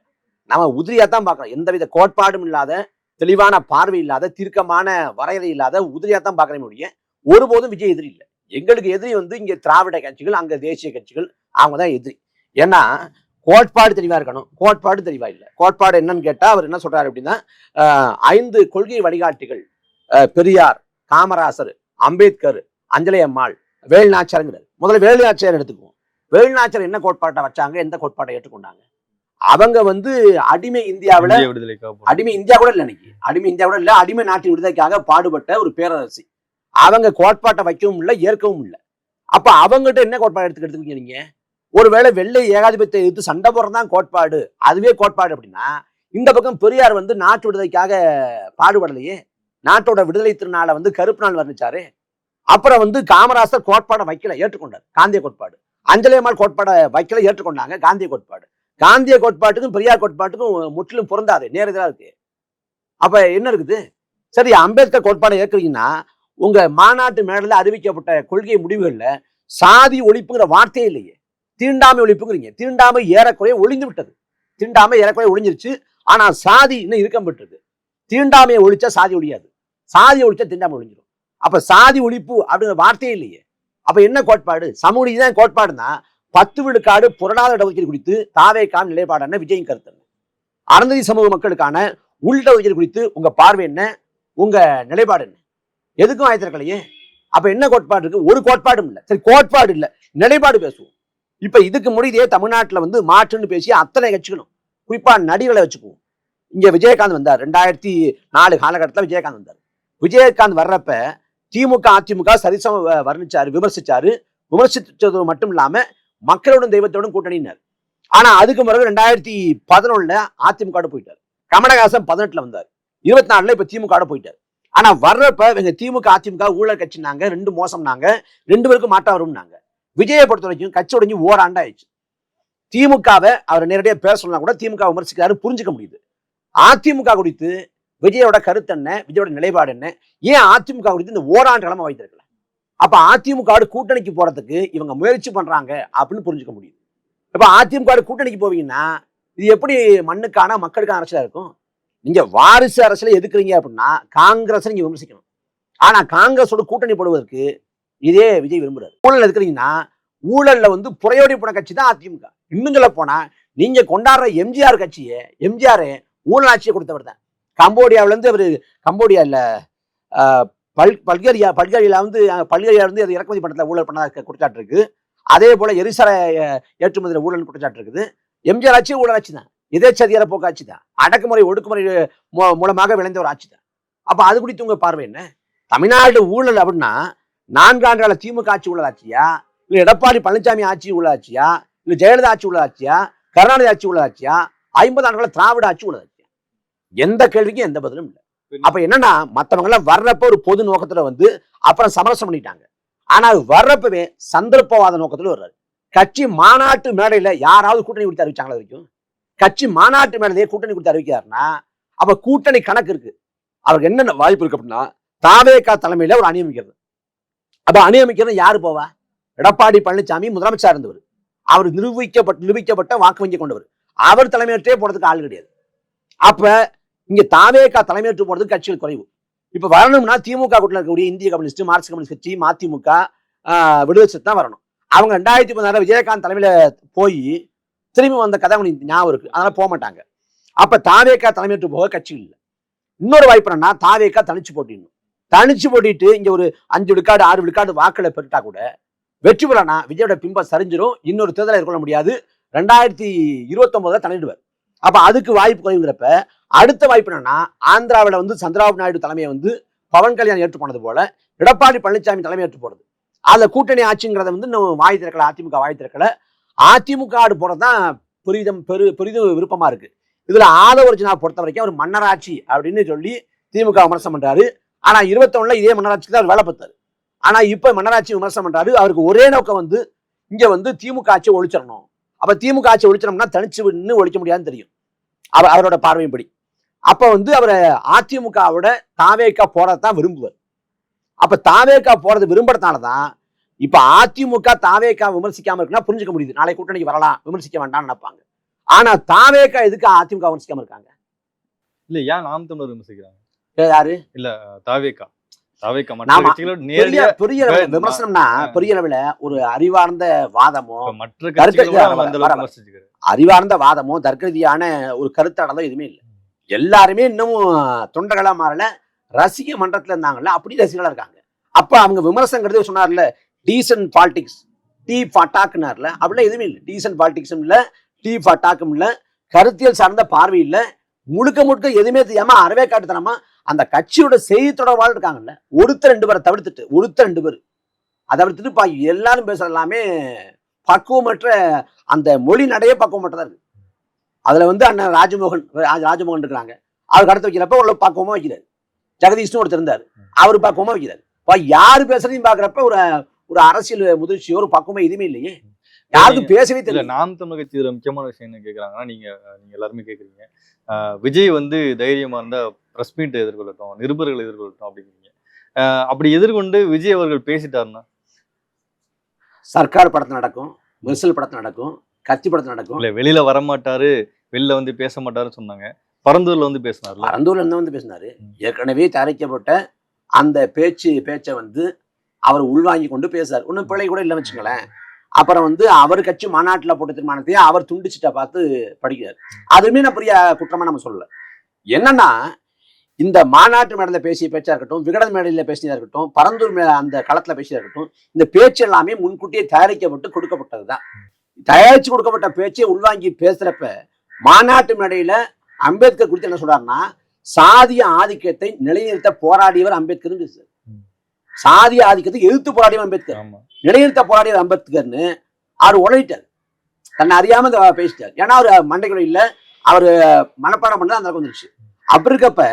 நம்ம உதிரியா தான் பார்க்கறோம். எந்தவித கோட்பாடும் இல்லாத தெளிவான பார்வை இல்லாத தீர்க்கமான வரையறை இல்லாத உதிரியா தான் பார்க்கறே முடியும் ஒருபோதும் விஜய் எதிரி இல்லை. எங்களுக்கு எதிரி வந்து இங்க திராவிட கட்சிகள் அங்க தேசிய கட்சிகள் அவங்க தான் எதிரி. ஏன்னா கோட்பாடு தெளிவா இருக்கணும். கோட்பாடு தெளிவா இல்லை. கோட்பாடு என்னன்னு கேட்டா அவர் என்ன சொல்றாரு அப்படின்னா ஐந்து கொள்கை வழிகாட்டிகள் பெரியார் காமராசர் அம்பேத்கர் அஞ்சலி அம்மாள் வேலுநாச்சியாருங்கிறார். முதல்ல வேலுநாச்சியார் எடுத்துக்குவோம். வேலுநாச்சியார் என்ன கோட்பாட்டை வச்சாங்க? எந்த கோட்பாட்டை ஏற்றுக்கொண்டாங்க? அவங்க வந்து அடிமை இந்தியாவுல. அடிமை இந்தியா கூட இல்லை இன்னைக்கு. அடிமை இந்தியா கூட இல்லை. அடிமை நாட்டின் விடுதலைக்காக பாடுபட்ட ஒரு பேரரசி. அவங்க கோட்பாட்டை வைக்கவும் இல்லை ஏற்கவும் இல்லை. அப்ப அவங்ககிட்ட என்ன கோட்பாடு எடுத்து எடுத்துக்கீங்க நீங்க? ஒருவேளை வெள்ளை ஏகாதிபத்தியத்தை எதிர்த்து சண்டை போடுறதான் கோட்பாடு. அதுவே கோட்பாடு அப்படின்னா இந்த பக்கம் பெரியார் வந்து நாட்டு விடுதலைக்காக பாடுபடலையே. நாட்டோட விடுதலை திருநாளை வந்து கருப்பு நாள் வர்ணிச்சாரு. அப்புறம் வந்து காமராசர் கோட்பாடை வைக்கல ஏற்றுக்கொண்டார். காந்திய கோட்பாடு. அஞ்சலியம்மாள் கோட்பாடை வைக்கல ஏற்றுக்கொண்டாங்க. காந்திய கோட்பாடு. காந்திய கோட்பாட்டுக்கும் பெரியார் கோட்பாட்டுக்கும் முற்றிலும் பொருந்தாது. நேரடியாக இருக்கு. அப்ப என்ன இருக்குது? சரி அம்பேத்கர் கோட்பாடை ஏற்கிறீங்கன்னா உங்க மாநாட்டு மேடல அறிவிக்கப்பட்ட கொள்கை முடிவுகள்ல சாதி ஒழிப்புங்கிற வார்த்தையே இல்லையே. தீண்டாமை ஒழிப்புங்கிறீங்க. தீண்டாமை ஏறக்குறைய ஒழிந்து விட்டது. தீண்டாமை ஏறக்குறைய ஒழிஞ்சிருச்சு. ஆனா சாதி இன்னும் இருக்கம் பெற்றது. தீண்டாமையை ஒழிச்சா சாதி ஒழியாது. சாதி ஒழிச்சா தீண்டாமை ஒழிஞ்சிடும் அப்ப சாதி ஒழிப்பு அப்படிங்கிற வார்த்தையே இல்லையே. அப்ப என்ன கோட்பாடு? சமூக தான் கோட்பாடுனா பத்து விழுக்காடு புரளாத இடஒதுக்கீடு குறித்து தாவேக்கான நிலைப்பாடான விஜயின் கருத்து அறந்ததி சமூக மக்களுக்கான உள்ளிடஒதுக்கீடு குறித்து உங்க பார்வை என்ன? உங்க நிலைப்பாடு என்ன? எதுக்கும் ஆயத்திருக்கலையே? அப்ப என்ன கோட்பாடு இருக்கு? ஒரு கோட்பாடும் இல்லை. சரி கோட்பாடு இல்லை. நிலைப்பாடு பேசுவோம். இப்ப இதுக்கு முடிதே தமிழ்நாட்டுல வந்து மாற்றுன்னு பேசி அத்தனை கட்சிகளும் குறிப்பா நடிகளை வச்சுக்குவோம். இங்க விஜயகாந்த் வந்தார். ரெண்டாயிரத்தி நாலு காலகட்டத்தில் விஜயகாந்த் வந்தார். விஜயகாந்த் வர்றப்ப திமுக அதிமுக சரிசம வ- வர்ணிச்சாரு விமர்சிச்சாரு. விமர்சிச்சது மட்டும் இல்லாம மக்களோடும் தெய்வத்தோடும் கூட்டணினார் ஆனா அதுக்கு பிறகு ரெண்டாயிரத்தி பதினொன்னுல அதிமுக போயிட்டார். கமலஹாசன் பதினெட்டுல வந்தார். இருபத்தி நாலுல இப்ப திமுக போயிட்டார். ஆனா வர்றப்ப இவங்க திமுக அதிமுக ஊழல் கட்சினாங்க ரெண்டு மோசம்னாங்க ரெண்டு பேருக்கும் மாட்டா வரும்னாங்க. விஜயை பொறுத்த வரைக்கும் கட்சி உடஞ்சி ஓராண்டாயிடுச்சு. திமுகவை அவர் நேரடியாக பேசணும்னா கூட திமுக விமர்சிக்கிறாரு புரிஞ்சுக்க முடியுது. அதிமுக குறித்து விஜயோட கருத்து என்ன? விஜயோட நிலைப்பாடு என்ன? ஏன் அதிமுக குறித்து இந்த ஓராண்டு கிழமை வைத்திருக்கல? அப்ப அதிமுக கூட்டணிக்கு போறதுக்கு இவங்க முயற்சி பண்றாங்க அப்படின்னு புரிஞ்சுக்க முடியுது. இப்ப அதிமுக கூட்டணிக்கு போவீங்கன்னா இது எப்படி மண்ணுக்கான மக்களுக்கான அரசியலா இருக்கும்? நீங்க வாரிசு அரசியல எதுக்குறீங்க அப்படின்னா காங்கிரஸ் நீங்க விமர்சிக்கணும். ஆனா காங்கிரஸோட கூட்டணி போடுவதற்கு இதே விஜய் விரும்புறாரு. ஊழல் எதுக்குறீங்கன்னா ஊழல்ல வந்து புறையோடி போன கட்சி தான் அதிமுக. இன்னும் சொல்ல போனா நீங்க கொண்டாடுற எம்ஜிஆர் கட்சியை எம்ஜிஆர் ஊழல் ஆட்சியை கொடுத்தவர் தான். கம்போடியாவிலேருந்து அவர் கம்போடியா இல்லை பல் பல்கேரியா பல்கேரியா வந்து பல்கேரியா வந்து இறக்குமதி பணத்துல ஊழல் பண்ணதாக குற்றச்சாட்டு இருக்கு. அதே போல எரிசல ஏற்றுமதியில் ஊழல் குற்றச்சாட்டு இருக்குது. எம்ஜிஆர் ஆட்சி ஊழல் ஆட்சி தான். எதேச்சதிகார போக்கு ஆட்சி தான். அடக்குமுறை ஒடுக்குமுறை மூ- மூலமாக விளைந்த ஒரு ஆட்சி தான். அப்போ அது குறித்து உங்க பார்வை என்ன? தமிழ்நாடு ஊழல் அப்படின்னா நான்காண்டு திமுக ஆட்சி ஆட்சியா இல்ல எடப்பாடி பழனிசாமி ஆட்சி ஆட்சியா இல்ல ஜெயலலிதா ஆட்சி ஆட்சியா கருணாநிதி ஆட்சி ஆட்சியா ஐம்பது ஆண்டு கால திராவிட ஆட்சி ஆட்சியா எந்த கேள்விக்கும் எந்த பதிலும் இல்லை. அப்ப என்னன்னா மத்தவங்க எல்லாம் வர்றப்ப ஒரு பொது நோக்கத்துல வந்து அப்புறம் சமரசம் பண்ணிட்டாங்க. ஆனா வர்றப்பவே சந்தர்ப்பவாத நோக்கத்துல வர்றாரு. கட்சி மாநாட்டு மேடையில யாராவது கூட்டணி கொடுத்து அறிவிச்சாங்களா வரைக்கும்? கட்சி மாநாட்டு மேடையிலேயே கூட்டணி கொடுத்து அறிவிக்கிறாருன்னா அப்ப கூட்டணி கணக்கு இருக்கு. அவருக்கு என்னென்ன வாய்ப்பு இருக்கு அப்படின்னா தாவேகா தலைமையில ஒரு அணியமைக்கிறது அப்ப அணியமைக்கிறது யாரு போவா? எடப்பாடி பழனிசாமி முதலமைச்சர் இருந்தவர். அவர் நிரூபிக்கப்பட்ட நிரூபிக்கப்பட்ட வாக்கு வங்கி கொண்டவர். அவர் தலைமையேற்றே போறதுக்கு ஆள் கிடையாது. அப்ப இங்க தாவேகா தலைமையேற்று போறது கட்சிகள் குறைவு. இப்ப வரணும்னா திமுக கூட்டில் இருக்கக்கூடிய இந்திய கம்யூனிஸ்ட் மார்க்சிஸ்ட் கம்யூனிஸ்ட் கட்சி மதிமுக விடுதலை தான் வரணும். அவங்க ரெண்டாயிரத்தி பதினாறு விஜயகாந்த் தலைமையில போய் திரும்பி வந்த கதை அவனுக்கு ஞாபகம் இருக்கு. அதனால போக மாட்டாங்க. அப்ப தாவேக்கா தலைமையேற்று போக கட்சி இல்லை. இன்னொரு வாய்ப்பு என்னன்னா தாவேக்கா தனிச்சு போட்டிடணும். தனிச்சு போட்டிட்டு இங்க ஒரு அஞ்சு விழுக்காடு ஆறு விழுக்காடு வாக்களை பெருட்டா கூட வெற்றி பெறனா? விஜயோட பிம்பம் சரிஞ்சிரும். இன்னொரு தேர்தலை எதிர்கொள்ள முடியாது. ரெண்டாயிரத்தி இருபத்தொன்பதுல தலையிடுவார். அப்ப அதுக்கு வாய்ப்பு குறைவுங்கிறப்ப அடுத்த வாய்ப்பு என்னன்னா ஆந்திராவில் வந்து சந்திரபாபு நாயுடு தலைமையை வந்து பவன் கல்யாண் ஏற்று போனது போல எடப்பாடி பழனிசாமி தலைமை ஏற்று போறது அதுல கூட்டணி ஆட்சிங்கிறத வந்து இன்னும் வாய் திறக்கல அதிமுக வாய் திறக்கல. அதிமுக ஆடு போறதுதான் பெரிதம் பெரு பெரிதும் விருப்பமா இருக்கு. இதுல ஆலோசனா பொறுத்த வரைக்கும் அவர் மன்னராட்சி அப்படின்னு சொல்லி திமுக விமர்சனம் பண்றாரு. ஆனா இருபத்தொன்னில் இதே மன்னராட்சிக்கு தான் வேலை பார்த்தாரு. ஆனா இப்ப மன்னராட்சி விமர்சனம் பண்றாரு. அவருக்கு ஒரே நோக்கம் வந்து இங்க வந்து திமுக ஆட்சியை ஒழிச்சிடணும். அப்ப திமுக ஆட்சி ஒழிச்சிடணும்னா தனிச்சு நின்று ஒழிக்க முடியாதுன்னு தெரியும். அவர் அவரோட பார்வையின்படி. அப்ப வந்து அவரை அதிமுகவோட தாவேக்கா போறதான் விரும்புவார். அப்ப தாவேக்கா போகிறது விரும்புறதுனால தான் இப்ப அதிமுக தாவேக்கா விமர்சிக்காம இருக்குன்னா புரிஞ்சுக்க முடியுது. நாளை கூட்டணிக்கு வரலாம் விமர்சிக்க வேண்டாம்னு நினைப்பாங்க. ஆனா தாவேக்கா எதுக்கு அதிமுக விமர்சிக்காம இருக்காங்க? இல்லை ஏன் நாம் தமிழர் விமர்சிக்கிறாங்க? யாரு? இல்ல தாவேக்கா. பெரிய விமர்சனம்னா. பெரிய அளவுல ஒரு அறிவார்ந்த வாதமோ அறிவார்ந்த வாதமோ தர்க்கரீதியான ஒரு கருத்தாடலோ எதுவுமே இல்லை. எல்லாருமே இன்னமும் தொண்டர்களா மாறல. ரசிக மன்றத்துல இருந்தாங்கல்ல அப்படி ரசிகர்களா இருக்காங்க. அப்ப அவங்க விமர்சனங்கிறது சொன்னார்ல டீசன்ட் பாலிடிக்ஸ் டீ ஃபட்டாக்குனார்ல அப்படிலாம் எதுவுமே இல்லை. டீசன்ட் பாலிட்டிக்ஸும் இல்லை டீ ஃபட்டாக்கும் இல்லை கருத்தியல் சார்ந்த பார்வை இல்லை முழுக்க முழுக்க எதுவுமே தெரியாம அறவே காட்டுத்தனமா அந்த கட்சியோட செய்தி தொடர்பாளர் இருக்காங்கல்ல ஒருத்தர் ரெண்டு பேரை தவிர்த்துட்டு ஒருத்தர் ரெண்டு பேர். அதை தவிர்த்துட்டு பா எல்லாரும் பேசுறது எல்லாமே பக்குவமற்ற அந்த மொழி நடையே பக்குவமற்றதா இருக்கு. அதுல வந்து அண்ணன் ராஜமோகன் ராஜ- ராஜமோகன் இருக்கிறாங்க. அவர் கடத்த வைக்கிறப்ப உள்ள பக்குவமா வைக்கிறாரு. ஜெகதீஷ்னு ஒருத்தர் இருந்தார். அவர் பக்குவமா வைக்கிறாரு. பா யாரு பேசுறதையும் பாக்குறப்ப ஒரு ஒரு அரசியல் முதிர்ச்சியோ ஒரு பக்குவமா எதுவுமே இல்லையே. யாருக்கும் பேசவே தெரியல. நாம் தமிழ் கட்சி முக்கியமான விஷயம் என்ன கேக்குறாங்கன்னா நீங்க நீங்க எல்லாருமே கேக்குறீங்க. ஆஹ் விஜய் வந்து தைரியமா இருந்தா பிரஸ் மீட் எதிர்கொள்ளட்டும் நிருபர்கள் எதிர்கொள்ளட்டும் அப்படிங்கிறீங்க. அப்படி எதிர்கொண்டு விஜய் அவர்கள் பேசிட்டாருன்னா? சர்க்கார் படத்துல நடக்கும் மெர்சல் படத்துல நடக்கும் கத்தி படத்துல நடக்கும். இல்ல வெளியில வரமாட்டாரு வெளில வந்து பேச மாட்டாருன்னு சொன்னாங்க. பரந்தூர்ல வந்து பேசினார்ல? பரந்தூர்ல இருந்து வந்து பேசினாரு. ஏற்கனவே தயாரிக்கப்பட்ட அந்த பேச்சு பேச்சை வந்து அவர் உள்வாங்கி கொண்டு பேசுறாரு. ஒன்றும் பிழை கூட இல்லை வச்சுங்களேன். அப்புறம் வந்து அவர் கட்சி மாநாட்டில் போட்ட தீர்மானத்தையும் அவர் துண்டிச்சிட்ட பார்த்து படிக்கிறார். அதுவுமே நான் பெரிய குற்றமா நம்ம சொல்லல. என்னன்னா இந்த மாநாட்டு மேடையில் பேசிய பேச்சா இருக்கட்டும் விகடன் மேடையில் பேசியதா இருக்கட்டும் பரந்தூர் மே அந்த களத்தில் பேசியதா இருக்கட்டும் இந்த பேச்சு எல்லாமே முன்கூட்டியே தயாரிக்கப்பட்டு கொடுக்கப்பட்டது தான் தயாரிச்சு கொடுக்கப்பட்ட பேச்சை உள்வாங்கி பேசுறப்ப மாநாட்டு மேடையில அம்பேத்கர் குறித்து என்ன சொல்றாருன்னா சாதிய ஆதிக்கத்தை நிலைநிறுத்த போராடியவர் அம்பேத்கர் ம். சாதிய ஆதிக்கத்தை எதிர்த்து போராடியவர் அம்பேத்கர். நிலைநிறுத்த போராடியவர் அம்பேத்கர்னு அவர் உழைட்டார் தன்னை அறியாம பேசிட்டார். ஏன்னா அவர் மண்டைக்குள்ள இல்ல அவர் மனப்பாடம் பண்ணது அந்த வந்துருச்சு. அப்படி இருக்கப்ப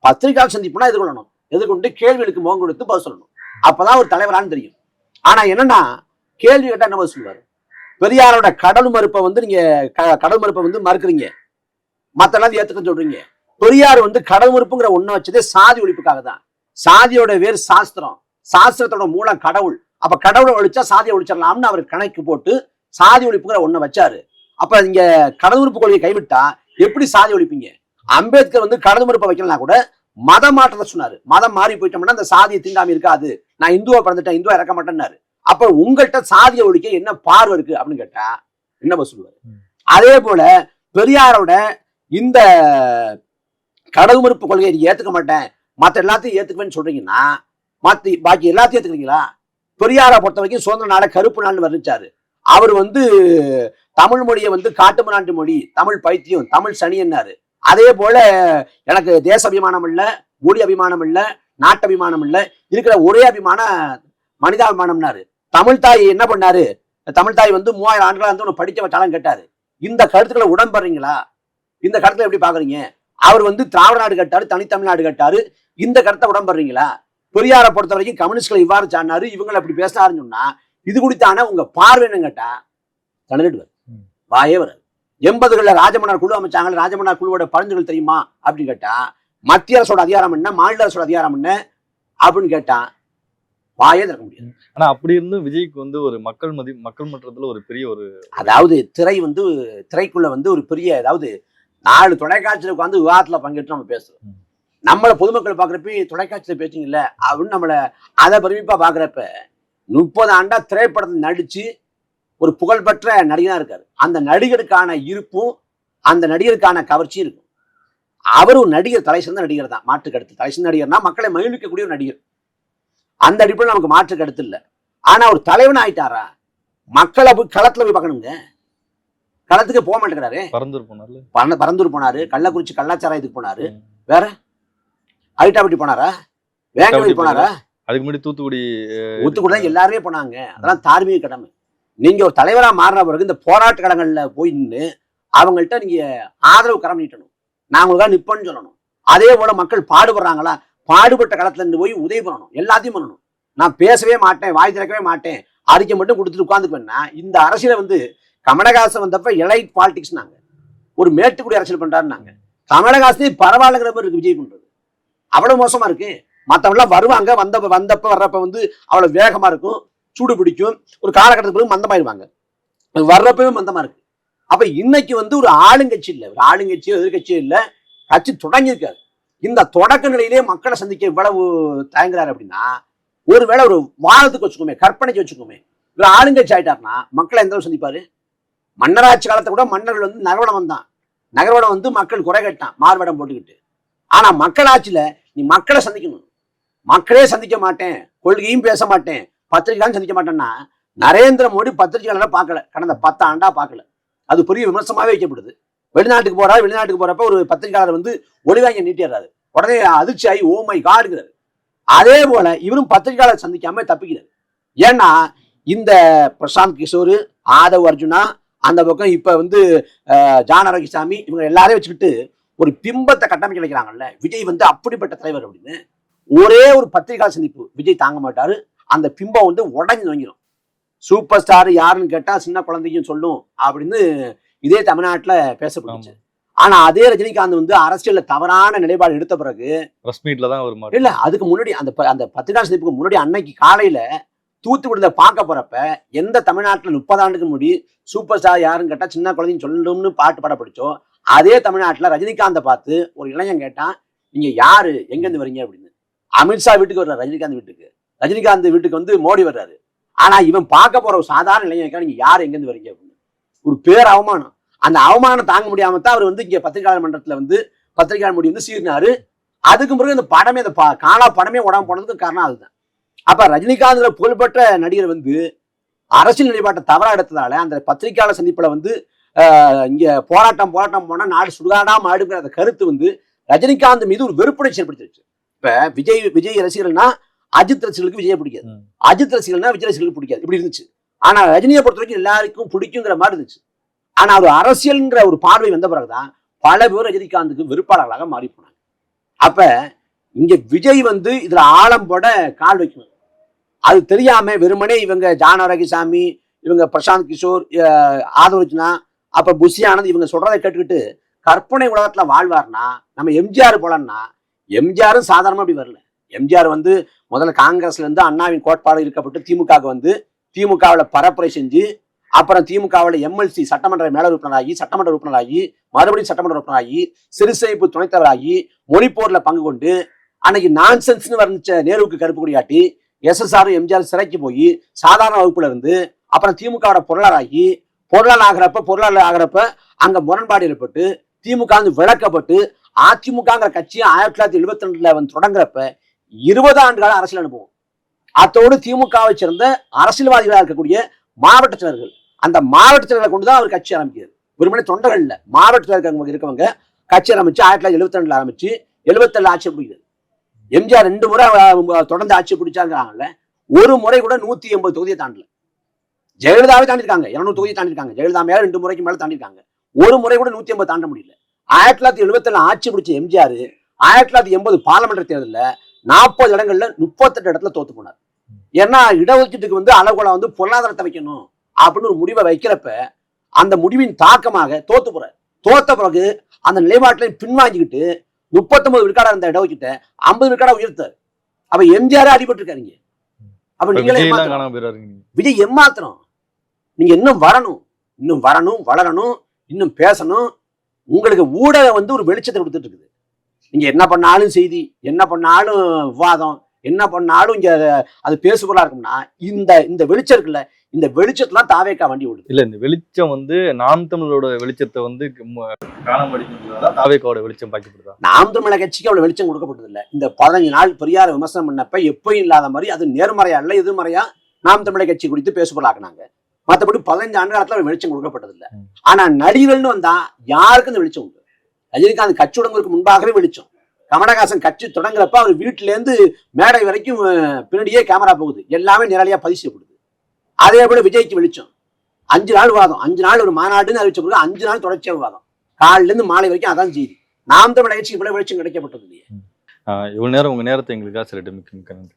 பத்திரிகையாளர் சந்திப்புனா எதிர்கொள்ளணும் எதிர்கொண்டு கேள்விகளுக்கு முகம் கொடுத்து பதில் சொல்லணும். அப்பதான் ஒரு தலைவரான்னு தெரியும். ஆனா என்னன்னா கேள்வி கேட்டா என்ன பதில் சொல்லுவாரு? பெரியாரோட கடல் மறுப்பை வந்து நீங்க க- கடல் மறுப்பை வந்து மறுக்கிறீங்க. மத்தெல்லாம் ஏத்துக்க சொல்றீங்க. பெரியார் வந்து கடல் மறுப்புங்கிற ஒண்ணு வச்சதே சாதி ஒழிப்புக்காக தான். சாதியோட வேர் சாஸ்திரம் சாஸ்திரத்தோட மூலம் கடவுள். அப்ப கடவுளை ஒழிச்சா சாதியை ஒழிச்சிடலாம்னு அவர் கணக்கு போட்டு சாதி ஒழிப்புங்கிற ஒண்ணை வச்சாரு. அப்ப நீங்க கடல் உறுப்பு கொள்கையை கைவிட்டா எப்படி சாதி ஒழிப்பீங்க? அம்பேத்கர் வந்து கடல் மறுப்பை வைக்கலாம் கூட மத மாற்றத்தை சொன்னாரு. மதம் மாறி போயிட்டோம்னா அந்த சாதியை தீண்டாம இருக்காது. நான் இந்துவா பிறந்துட்டேன் இந்துவா இறக்க மாட்டேன்னாரு. அப்ப உங்கள்கிட்ட சாதியை ஒழிக்க என்ன பார்வை இருக்கு அப்படின்னு கேட்டா என்ன சொல்லுவாரு. அதே போல பெரியாரோட இந்த கடல் மறுப்பு கொள்கையை ஏத்துக்க மாட்டேன். மத்த எல்லாத்தையும் ஏத்துக்குவேன்னு சொல்றீங்கன்னா மத்த பாக்கி எல்லாத்தையும் ஏத்துக்கிறீங்களா? பெரியாரை பொறுத்த வரைக்கும் சுதந்திர நாளை கருப்பு நாள்னு வர்ணிச்சாரு. அவர் வந்து தமிழ் மொழியை வந்து காட்டுமராண்டு மொழி தமிழ் பைத்தியம் தமிழ் சனின்னாரு அதே போல எனக்கு தேச அபிமானம் இல்ல மொழி அபிமானம் இல்ல நாட்டு அபிமானம் இல்ல இருக்கிற ஒரே அபிமானம் மனிதாபிமானம்னாரு தமிழ் தாய் என்ன பண்ணாரு? தமிழ் தாய் வந்து மூவாயிரம் ஆண்டுகளா வந்து உன்னை படிக்க வச்சாலும் கேட்டாரு. இந்த கருத்துக்களை உடன்படுறீங்களா? இந்த கருத்துல எப்படி பாக்குறீங்க அவர் வந்து திராவிட நாடு கேட்டாரு தனித்தமிழ்நாடு கேட்டாரு. இந்த கருத்தை உடன்படுறீங்களா? பெரியாரை பொறுத்த வரைக்கும் கம்யூனிஸ்ட்களை இவ்வாறு சாடினாரு. இவங்களை அப்படி பேசினாருன்னு சொன்னா இது குறித்தான உங்க பார்வை என்னன்னு கேட்டா ம். வாயே வராது. எண்பதுகளில் ராஜமன்னார் குழு அமைச்சாங்க ராஜமன்னார் குழுவோட பரிந்துகள் தெரியுமா? அப்படின்னு கேட்டா மத்திய அரசோட அதிகாரம் என்ன? மாநில அரசோட அதிகாரம் என்ன? அப்படின்னு கேட்டா வாயே திறக்க முடியாது. ஆனா அப்படி இருந்தும் விஜய்க்கு வந்து ஒரு மக்கள் மதி மக்கள் மன்றத்துல ஒரு பெரிய ஒரு அதாவது திரை வந்து திரைக்குள்ள வந்து ஒரு பெரிய அதாவது நாலு தொலைக்காட்சியில் உட்காந்து விவாதத்துல பங்கேற்று நம்ம பேசுறோம். நம்மள பொதுமக்கள் பாக்குறப்ப தொலைக்காட்சியில பேசுங்கல்ல அப்படின்னு நம்மள அதை பெருமிப்பா பாக்குறப்ப முப்பது ஆண்டா திரைப்படத்தில் நடிச்சு ஒரு புகழ்பெற்ற நடிகனா இருக்காரு. அந்த நடிகருக்கான இருப்பும் அந்த நடிகருக்கான கவர்ச்சியும் இருக்கும். அவர் ஒரு நடிகர் தலை சிறந்த நடிகர் தான் மாற்று கருத்து. தலை சிறந்த நடிகர்னா மக்களை மகிழ்விக்கக்கூடிய ஒரு நடிகர். அந்த அடிப்படையில் நமக்கு மாற்று கருத்து இல்லை. ஆனா ஒரு தலைவன் ஆயிட்டாரா? மக்களை போய் களத்துல போய் பார்க்கணுங்க. களத்துக்கு போக மாட்டேங்கிறாரு. பரந்தூர் போனார்ல. பரந்த பரந்தூர் போனாரு. கள்ளக்குறிச்சி கள்ளச்சாராயத்துக்கு போனாரு. ம். ஐட்டாபட்டி போனாரா? வேங்கவெளி போனாரா? அதுக்கு முன்னாடி தூத்துக்குடி ஊத்துக்குடி எல்லாருமே போனாங்க. அதெல்லாம் தார்மீக கடமை. நீங்க ஒரு தலைவராக மாறின பிறகு இந்த போராட்ட கடங்களில் போய் நின்று அவங்கள்ட்ட நீங்க ஆதரவு கரம் நீட்டணும். நான் உங்களுக்காக நிற்பேன்னு சொல்லணும். அதே போல மக்கள் பாடுபடுறாங்களா? பாடுபட்ட களத்துல இருந்து போய் உதவி பண்ணணும். எல்லாத்தையும் பண்ணணும். நான் பேசவே மாட்டேன் வாய் திறக்கவே மாட்டேன். அறிக்கை மட்டும் கொடுத்துட்டு உட்காந்துக்குவேன்னா இந்த அரசியலை வந்து கமலஹாசன் வந்தப்ப எலைட் பாலிடிக்ஸ் நாங்க ஒரு மேட்டுக்குடி அரசியல் பண்றாருன்னாங்க. கமலஹாசனே பரவாயில்லங்கிற மாதிரி இருக்கு விஜய் பண்றது. அவ்வளவு மோசமா இருக்கு. மத்தவங்களாம் வருவாங்க வந்த வந்தப்ப வர்றப்ப வந்து அவ்வளவு வேகமா இருக்கும். சூடு பிடிக்கும். ஒரு காலகட்டத்துக்கு பிறகு மந்தமாயிருவாங்க வர்றப்பவே மந்தமா இருக்கு. அப்ப இன்னைக்கு வந்து ஒரு ஆளுங்கட்சி இல்லை. ஒரு ஆளுங்கட்சியோ எதிர்கட்சியோ இல்லை. கட்சி தொடங்கியிருக்காரு. இந்த தொடக்க நிலையிலே மக்களை சந்திக்க இவ்வளவு தயங்குறாரு அப்படின்னா ஒருவேளை ஒரு வாதத்துக்கு வச்சுக்கோமே கற்பனைக்கு வச்சுக்கோமே ஒரு ஆளுங்கட்சி ஆயிட்டாருன்னா மக்களை எந்த அளவு சந்திப்பாரு? மன்னராட்சி காலத்தை கூட மன்னர்கள் வந்து நகர்வடம் வந்தான். நகர்வடம் வந்து மக்கள் குறை கட்டான் மார்வடம் போட்டுக்கிட்டு. ஆனா மக்களாட்சியில நீ மக்களை சந்திக்கணும். மக்களே சந்திக்க மாட்டேன் கொள்கையும் பேச மாட்டேன் பத்திரிகையும் சந்திக்க மாட்டேன்னா நரேந்திர மோடி பத்திரிகையாளரை பார்க்கல. கடந்த பத்து ஆண்டா பார்க்கல. அது பெரிய விமர்சனமாகவே வைக்கப்படுது. வெளிநாட்டுக்கு போறாரு வெளிநாட்டுக்கு போறப்ப ஒரு பத்திரிகையாளர் வந்து ஒளிவாங்க நீட்டிடுறாரு. உடனே அதிர்ச்சி ஆகி ஓமை காடுகிறாரு அதே போல இவரும் பத்திரிகையாளர் சந்திக்காம தப்பிக்கிறார். ஏன்னா இந்த பிரசாந்த் கிஷோர் ஆதவ் அர்ஜுனா அந்த பக்கம் இப்ப வந்து அஹ், ஜான் இவங்க எல்லாரையும் வச்சுக்கிட்டு ஒரு பிம்பத்தை கட்டமைக்க வைக்கிறாங்கல்ல விஜய் வந்து அப்படிப்பட்ட தலைவர் அப்படின்னு. ஒரே ஒரு பத்திரிகையாளர் சந்திப்பு. விஜய் தாங்க மாட்டாரு. அந்த பிம்பம் வந்து உடஞ்சி நோங்கிடும் சூப்பர் ஸ்டார் யாருன்னு கேட்டா சின்ன குழந்தைக்கும் சொல்லும் அப்படின்னு இதே தமிழ்நாட்டுல பேசப்பட்டுச்சு. ஆனா அதே ரஜினிகாந்த் வந்து அரசியல்ல தவறான நிலைப்பாடு எடுத்த பிறகு பிரஸ் மீட்ல தான் ஒரு இல்ல அதுக்கு முன்னாடி அந்த அந்த பத்திரிகை சந்திப்புக்கு முன்னாடி அன்னைக்கு காலையில தூத்துக்குடியில பார்க்க போறப்ப எந்த தமிழ்நாட்டுல முப்பது ஆண்டுக்கு முன்னாடி சூப்பர் ஸ்டார் யாருன்னு கேட்டா சின்ன குழந்தைன்னு சொல்லணும்னு பாட்டு பாட பிடிச்சோ அதே தமிழ்நாட்டுல ரஜினிகாந்தை பார்த்து ஒரு இளைஞன் கேட்டான் நீங்க யாரு? எங்க இருந்து வரீங்க? அப்படின்னு. அமித்ஷா வீட்டுக்கு வர்றாரு ரஜினிகாந்த் வீட்டுக்கு. ரஜினிகாந்த் வீட்டுக்கு வந்து மோடி வர்றாரு. ஆனா இவன் பார்க்க போற ஒரு சாதாரண இளைஞன் நீங்க யாரு எங்க இருந்து வரீங்க அப்படின்னு. ஒரு பேர் அவமானம். அந்த அவமானம் தாங்க முடியாம தான் அவர் வந்து இங்க பத்திரிகையாளர் மன்றத்துல வந்து பத்திரிகையாளர் முடி வந்து சீர்னாரு அதுக்கு பிறகு இந்த படமே இந்த காணா படமே உடம்பு போனதுக்கு காரணம் அதுதான். அப்ப ரஜினிகாந்த்ல புகழ்பெற்ற நடிகர் வந்து அரசியல் நிலைப்பாட்டை தவறா எடுத்ததால அந்த பத்திரிகையாளர் சந்திப்புல வந்து ஆஹ், இங்க போராட்டம் போராட்டம் போனா நாடு சுடுகாடாம ஆடுங்கிற அந்த கருத்து வந்து ரஜினிகாந்த் மீது ஒரு வெறுப்புணர்ச்சி ஏற்படுத்திருச்சு. இப்ப விஜய் விஜய் ரசிகர்கள்னா அஜித் ரசிகர்களுக்கு விஜய் பிடிக்காது. அஜித் ரசிகர்கள்னா விஜய் ரசிகர்களுக்கு பிடிக்காது. இப்படி இருந்துச்சு. ஆனா ரஜினியை பொறுத்த வரைக்கும் எல்லாருக்கும் பிடிக்குங்கிற மாதிரி இருந்துச்சு. ஆனா ஒரு அரசியல்ங்கிற ஒரு பார்வை வந்த பிறகுதான் பல பேர் ரஜினிகாந்துக்கு வெறுப்பாளர்களாக மாறி போனாங்க. அப்ப இங்க விஜய் வந்து இதுல ஆழம் போட கால் வைக்கணும் அது தெரியாம வெறுமனே இவங்க ஜான ரகிசாமி இவங்க பிரசாந்த் கிஷோர் ஆதவர்ஜுனா அப்ப புஷி ஆனந்த் இவங்க சொல்றதை கேட்டுக்கிட்டு கற்பனை உலகத்துல வாழ்வார்னா நம்ம எம்ஜிஆர் போலன்னா எம்ஜிஆரும் சாதாரணமா அப்படி வரல. எம்ஜிஆர் வந்து முதல்ல காங்கிரஸ்ல இருந்து அண்ணாவின் கோட்பாடு இருக்கப்பட்டு திமுகவுக்கு வந்து திமுகவில் பரப்புரை செஞ்சு அப்புறம் திமுகவில் எம்எல்சி சட்டமன்ற மேல உறுப்பினராகி சட்டமன்ற உறுப்பினராகி மறுபடியும் சட்டமன்ற உறுப்பினராகி சிறுசேமிப்பு துணைத் தலைவராகி மொழிப்போர்ல பங்கு கொண்டு அன்னைக்கு நான்சென்ஸ்னு வர்ணிச்ச நேருவுக்கு கருப்பு கொடியாட்டி எஸ்எஸ்ஆர் எம்ஜிஆர் சிறைக்கு போய் சாதாரண வகுப்புல இருந்து அப்புறம் திமுகவோட பொருளாளராகி பொருளாளர் ஆகிறப்ப பொருளாளர் ஆகிறப்ப அங்க முரண்பாடு ஏற்பட்டு திமுக வந்து விளக்கப்பட்டு அதிமுகங்கிற கட்சியை ஆயிரத்தி தொள்ளாயிரத்தி எழுபத்தி ரெண்டுல வந்து தொடங்குறப்ப இருபது ஆண்டு கால அரசியல் அனுபவம். அத்தோடு திமுகவை சேர்ந்த அரசியல்வாதிகளாக இருக்கக்கூடிய மாவட்ட செயலர்கள் அந்த மாவட்ட செயலர்களை கொண்டு தான் அவர் கட்சி ஆரம்பிக்கிறது வெறுமனே தொண்டர்கள் இல்ல மாவட்ட இருக்கிறவங்க இருக்கவங்க கட்சி ஆரம்பிச்சு ஆயிரத்தி தொள்ளாயிரத்தி எழுபத்தி ரெண்டுல ஆரம்பிச்சு எழுபத்தேழு ஆட்சி பிடிக்கிறது எம்ஜிஆர் ரெண்டு முறை தொடர்ந்து ஆட்சி பிடிச்சாங்கிறாங்கல்ல ஒரு முறை கூட நூத்தி எண்பது தொகுதியை தாண்டல. ஜெயலலிதாவே தாண்டிருக்காங்க இருநூறு தொகுதியை தாண்டிருக்காங்க ஜெயலலிதா மேல ரெண்டு முறைக்கு மேல தாண்டிருக்காங்க ஒரு முறை கூட நூத்தி எண்பது தாண்ட முடியல. ஆயிரத்தி தொள்ளாயிரத்தி எழுபத்தி ஆட்சி பிடிச்ச எம்ஜிஆர் ஆயிரத்தி தொள்ளாயிரத்தி எண்பது பாராளுமன்ற தேர்தலில் நாற்பது இடங்கள்ல முப்பத்தெட்டு இடத்துல தோத்து போனார். ஏன்னா இடஒதுக்கீட்டுக்கு வந்து அளவுகளை வந்து பொருளாதாரத்தை வைக்கணும் அப்படின்னு ஒரு முடிவை வைக்கிறப்ப அந்த முடிவின் தாக்கமாக தோத்து போற தோத்த பிறகு அந்த நிலைப்பாட்டில பின்வாங்கிக்கிட்டு முப்பத்தொன்பது விழுக்காடா இருந்த இடஒதுக்கீட்டை ஐம்பது விழுக்காடா உயர்த்தார் அப்ப எம்ஜிஆரே அடிபட்டு இருக்காருங்க அப்ப நீங்களே. விஜய் எம்மாத்திரம் நீங்க இன்னும் வரணும். இன்னும் வரணும் வளரணும் இன்னும் பேசணும். உங்களுக்கு ஊடகம் வந்து ஒரு வெளிச்சத்தை கொடுத்துட்டு இருக்குது. நீங்க என்ன பண்ணாலும் செய்தி என்ன பண்ணாலும் விவாதம் என்ன பண்ணாலும் இங்க அது- பேசுபொருளா இருக்கும்னா இந்த இந்த வெளிச்சம் இருக்குல்ல இந்த வெளிச்சத்துல தாவேக்கா வண்டி ஓடுது. இல்ல இந்த வெளிச்சம் வந்து நாம் தமிழரோட வெளிச்சத்தை வந்து தாவேக்காவோட வெளிச்சம் பாக்கப்படுதா? நாம் தமிழக கட்சிக்கு அவ்வளவு வெளிச்சம் கொடுக்கப்பட்டது இல்ல இந்த பதினஞ்சு நாள் பெரியார் விமர்சனம் பண்ணப்ப எப்பயும் இல்லாத மாதிரி அது நேர்மறையா இல்ல எதிர்மறையா நாம் தமிழக கட்சி குறித்து பேசுபொருளாக்குனாங்க. மத்தபடி பதினஞ்சு ஆண்டு காலத்துல வெளிச்சம் கொடுக்கப்பட்டது இல்ல. ஆனா நடிகர்கள்னு வந்தா யாருக்கும் இந்த வெளிச்சம் உண்டு? ரஜினிகாந்த் கட்சி தொடங்குறதுக்கு முன்பாகவே வெளிச்சம். கமலஹாசன் கட்சி தொடங்குறப்ப அவர் வீட்டுல இருந்து மேடை வரைக்கும் பின்னாடியே கேமரா போகுது. எல்லாமே நேரடியா பதிவு செய்யப்படுது. அதே போல விஜய்க்கு வெளிச்சம். அஞ்சு நாள் விவாதம். அஞ்சு நாள் ஒரு மாநாடுன்னு அறிவிச்ச பிறகு அஞ்சு நாள் தொடர்ச்சியாக விவாதம். காலிலேருந்து இருந்து மாலை வரைக்கும் அதான் செய்தி. நாம் தமிழ் நிகழ்ச்சி இவ்வளவு வெளிச்சம் கிடைக்கப்பட்டது இல்லையே. இவ்வளவு நேரம் உங்க நேரத்தை எங்களுக்காக சில மிக்க நன்றி.